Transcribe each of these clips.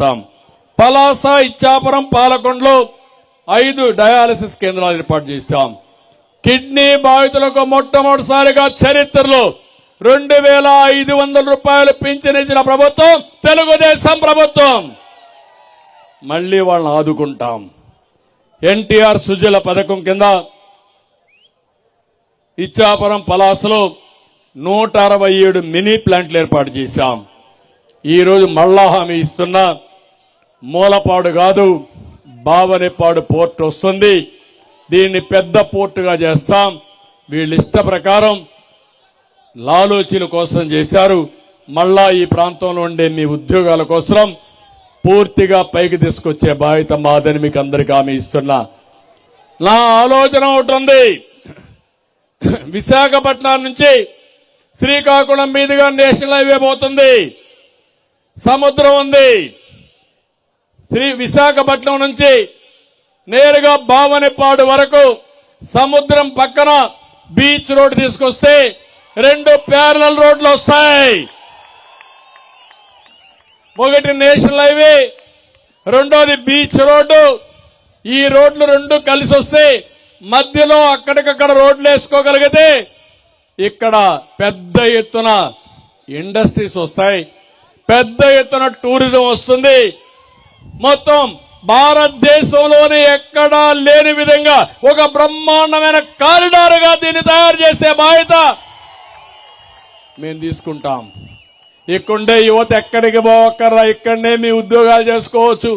చేస్తాం. పలాస ఇచ్చాపురం పాలకొండలో ఐదు డయాలసిస్ కేంద్రాలు ఏర్పాటు చేస్తాం. కిడ్నీ బాధితులకు మొట్టమొదటిసారిగా చరిత్రలో రెండు వేల ఐదు వందల రూపాయలు పింఛనిచ్చిన ప్రభుత్వం తెలుగుదేశం ప్రభుత్వం. మళ్ళీ వాళ్ళని ఆదుకుంటాం. ఎన్టీఆర్ సుజల పథకం కింద ఇచ్చాపురం పలాసలో నూట అరవై ఏడు మినీ ప్లాంట్లు ఏర్పాటు చేశాం. ఈరోజు మళ్ళా హామీ ఇస్తున్న మూలపాడు కాదు బావనిపాడు పోర్ట్ వస్తుంది. దీన్ని పెద్ద పోర్టుగా చేస్తాం. వీళ్ళ ఇష్ట ప్రకారం లాలోచీల కోసం చేశారు. మళ్ళా ఈ ప్రాంతంలో ఉండే మీ ఉద్యోగాల కోసం పూర్తిగా పైకి తీసుకొచ్చే బాధ్యత మాదని మీకు అందరికీ హామీ ఇస్తున్నా. నా ఆలోచన ఒకటి విశాఖపట్నం నుంచి శ్రీకాకుళం మీదుగా నేషనల్ హైవే పోతుంది. సముద్రం ఉంది. శ్రీ విశాఖపట్నం నుంచి నేరుగా బావనిపాడు వరకు సముద్రం పక్కన బీచ్ రోడ్ తీసుకొస్తే రెండు ప్యారల రోడ్లు వస్తాయి. ఒకటి నేషనల్ హైవే రెండోది బీచ్ రోడ్డు. ఈ రోడ్లు రెండు కలిసి వస్తే మధ్యలో అక్కడికక్కడ రోడ్లు వేసుకోగలిగితే ఇక్కడ పెద్ద ఎత్తున ఇండస్ట్రీస్ వస్తాయి. పెద్ద ఎత్తున టూరిజం వస్తుంది. మొత్తం భారతదేశంలోని ఎక్కడా లేని విధంగా ఒక బ్రహ్మాండమైన కారిడార్గా దీన్ని తయారు చేసే బాధ్యత మేము తీసుకుంటాం. ఇక్కడే యువత ఎక్కడికి పోవక్కర్రా ఇక్కడనే మీ ఉద్యోగాలు చేసుకోవచ్చు.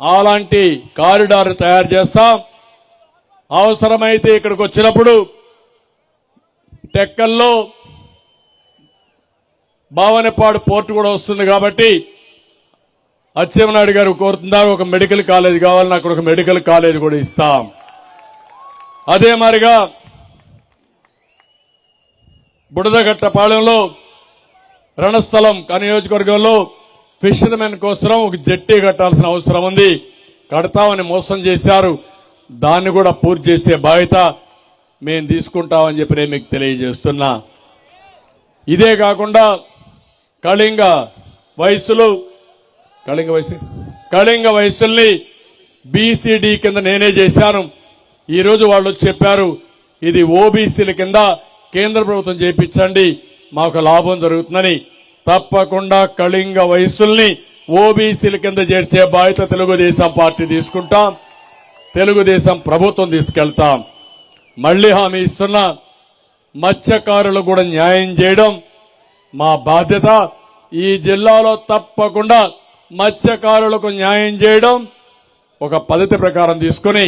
అలాంటి కారిడార్ తయారు చేస్తాం. అవసరమైతే ఇక్కడికి వచ్చినప్పుడు టెక్కల్లో భావనపాడు పోర్టు కూడా వస్తుంది కాబట్టి అచ్చెన్నాయుడు గారు కోరుతున్నారు ఒక మెడికల్ కాలేజ్ కావాలని అక్కడ ఒక మెడికల్ కాలేజ్ కూడా ఇస్తాం. అదే మారిగా బుడదగట్టపాళెంలో రణస్థలం నియోజకవర్గంలో ఫిషర్మెన్ కోసం ఒక జట్టి కట్టాల్సిన అవసరం ఉంది. కడతామని మోసం చేశారు. దాన్ని కూడా పూర్తి చేసే బాధ్యత మేము తీసుకుంటామని చెప్పి నేను మీకు తెలియజేస్తున్నా. ఇదే కాకుండా కళింగ వయసులో కళింగ వయసు కళింగ వయసుల్ని బీసీడీ కింద నేనే చేశాను. ఈరోజు వాళ్ళు చెప్పారు ఇది ఓబీసీల కింద కేంద్ర ప్రభుత్వం చేపించండి మాకు లాభం జరుగుతుందని. తప్పకుండా కళింగ వయస్సుల్ని ఓబీసీల కింద చేర్చే బాధ్యత తెలుగుదేశం పార్టీ తీసుకుంటాం తెలుగుదేశం ప్రభుత్వం తీసుకెళ్తాం. మళ్ళీ హామీ ఇస్తున్న మత్స్యకారులు కూడా న్యాయం చేయడం మా బాధ్యత. ఈ జిల్లాలో తప్పకుండా మత్స్యకారులకు న్యాయం చేయడం ఒక పద్ధతి ప్రకారం తీసుకుని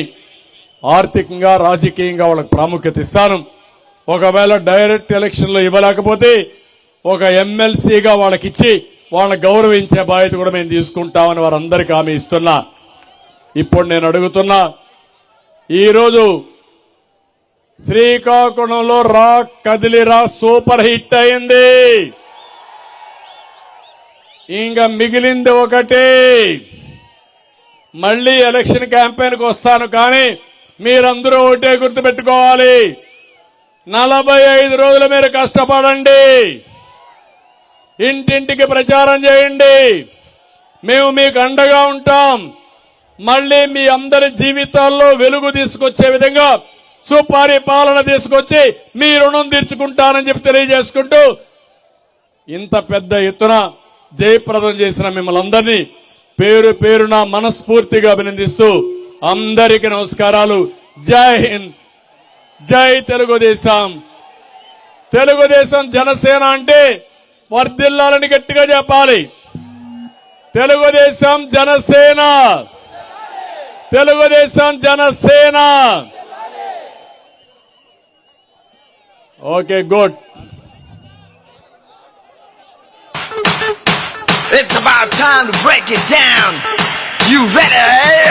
ఆర్థికంగా రాజకీయంగా వాళ్ళకి ప్రాముఖ్యత ఇస్తాను. ఒకవేళ డైరెక్ట్ ఎలక్షన్లో ఇవ్వలేకపోతే ఒక ఎమ్మెల్సీగా వాళ్ళకిచ్చి వాళ్ళని గౌరవించే బాధ్యత కూడా మేము తీసుకుంటామని వారందరికీ హామీ ఇస్తున్నా. ఇప్పుడు నేను అడుగుతున్నా ఈరోజు శ్రీకాకుళంలో రా కదిలిరా సూపర్ హిట్ అయింది. ఇంకా మిగిలింది ఒకటి. మళ్ళీ ఎలక్షన్ క్యాంపెయిన్కి వస్తాను కానీ మీరందరూ ఒకటే గుర్తుపెట్టుకోవాలి. నలభై ఐదు రోజులు మీరు కష్టపడండి. ఇంటింటికి ప్రచారం చేయండి. మేము మీకు అండగా ఉంటాం. మళ్ళీ మీ అందరి జీవితాల్లో వెలుగు తీసుకొచ్చే విధంగా సుపరిపాలన తీసుకొచ్చి మీ రుణం తీర్చుకుంటానని చెప్పి తెలియజేసుకుంటూ ఇంత పెద్ద ఎత్తున జయప్రదం చేసిన మిమ్మల్ని అందరినీ పేరు పేరున మనస్ఫూర్తిగా అభినందిస్తూ అందరికీ నమస్కారాలు. జై హింద్. జై తెలుగుదేశం. తెలుగుదేశం జనసేన అంటే వర్దిల్లాలని గట్టిగా చెప్పాలి. Telugu Desam Janasena. Telugu Desam Janasena. Okay good. It's about time to break it down. You ready?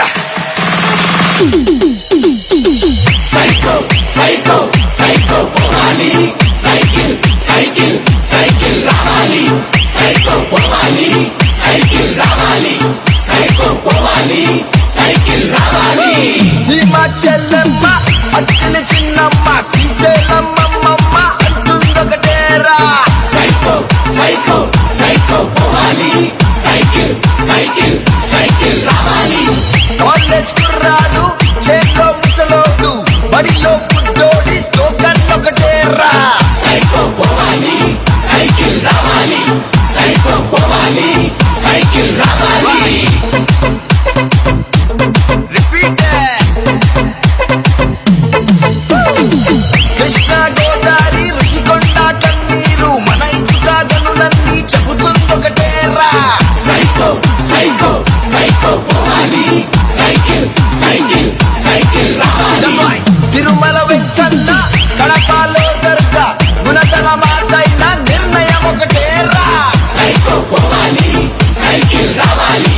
Psycho, psycho, psycho, Pomali. Cycle, cycle, cycle, Ramali. Psycho, Pomali. Cycle, Ramali. Psycho, Pomali. Cycle, Ramali. సీమ చెల్లెమ్మ అక్కల చిన్నమ్మ శ్రీశైలమ్మమ్మ అంటుందొకటేరా psycho psycho psycho పోవాలి. Psycho cycle cycle రావాలి. College కుర్రాడు చేతిలో ముసలోడు బడిలో పుట్టోడి స్లోగన్ ఒకటే రా. సైకో పోవాలి సైకిల్ రావాలి. సైకో పోవాలి సైకిల్ రావాలి. రిపీట్. సైకిల్ తిరుమల వెంకన్న కడపలో దర్గా గుణదల మాతైన నిర్ణయం ఒకటే రా సైకో పోవాలి సైకిల్ రావాలి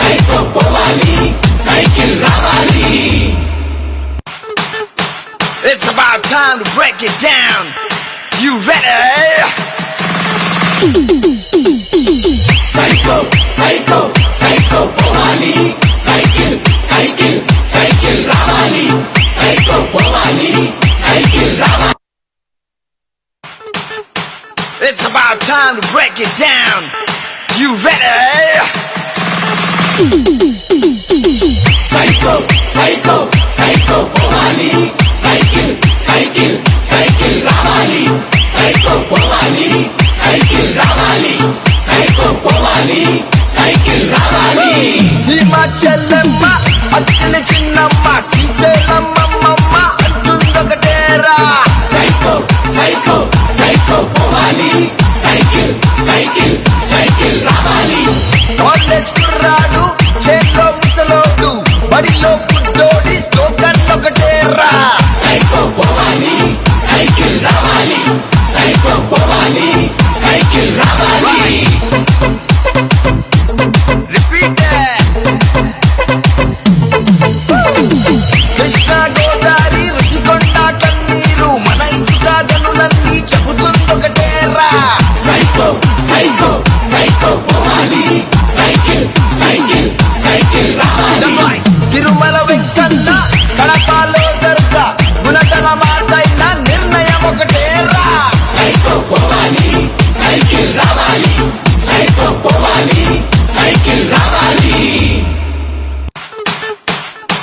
సైకో పోవాలి సైకిల్ రావాలి It's about time to break it down. You ready? Psycho, psycho, psycho, povali. Psycho, povali. Cycle, ravali. It's about time to break it down. You ready? Psycho, psycho, psycho, povali. Cycle, cycle, cycle, ravali. Psycho, povali. Cycle, ravali. Psycho, povali. Cycle, ravali. సీమ చెల్లెమ్మ అత్తిన చిన్నమ్మ శ్రీశైలమ్మమ్మ అంటుందొకటేరా. Psycho psycho psycho పోవాలి.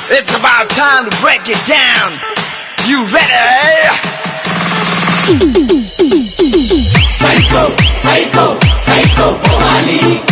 It's about time to break it down. You ready? Eh? Psycho, psycho, psycho, Bomali.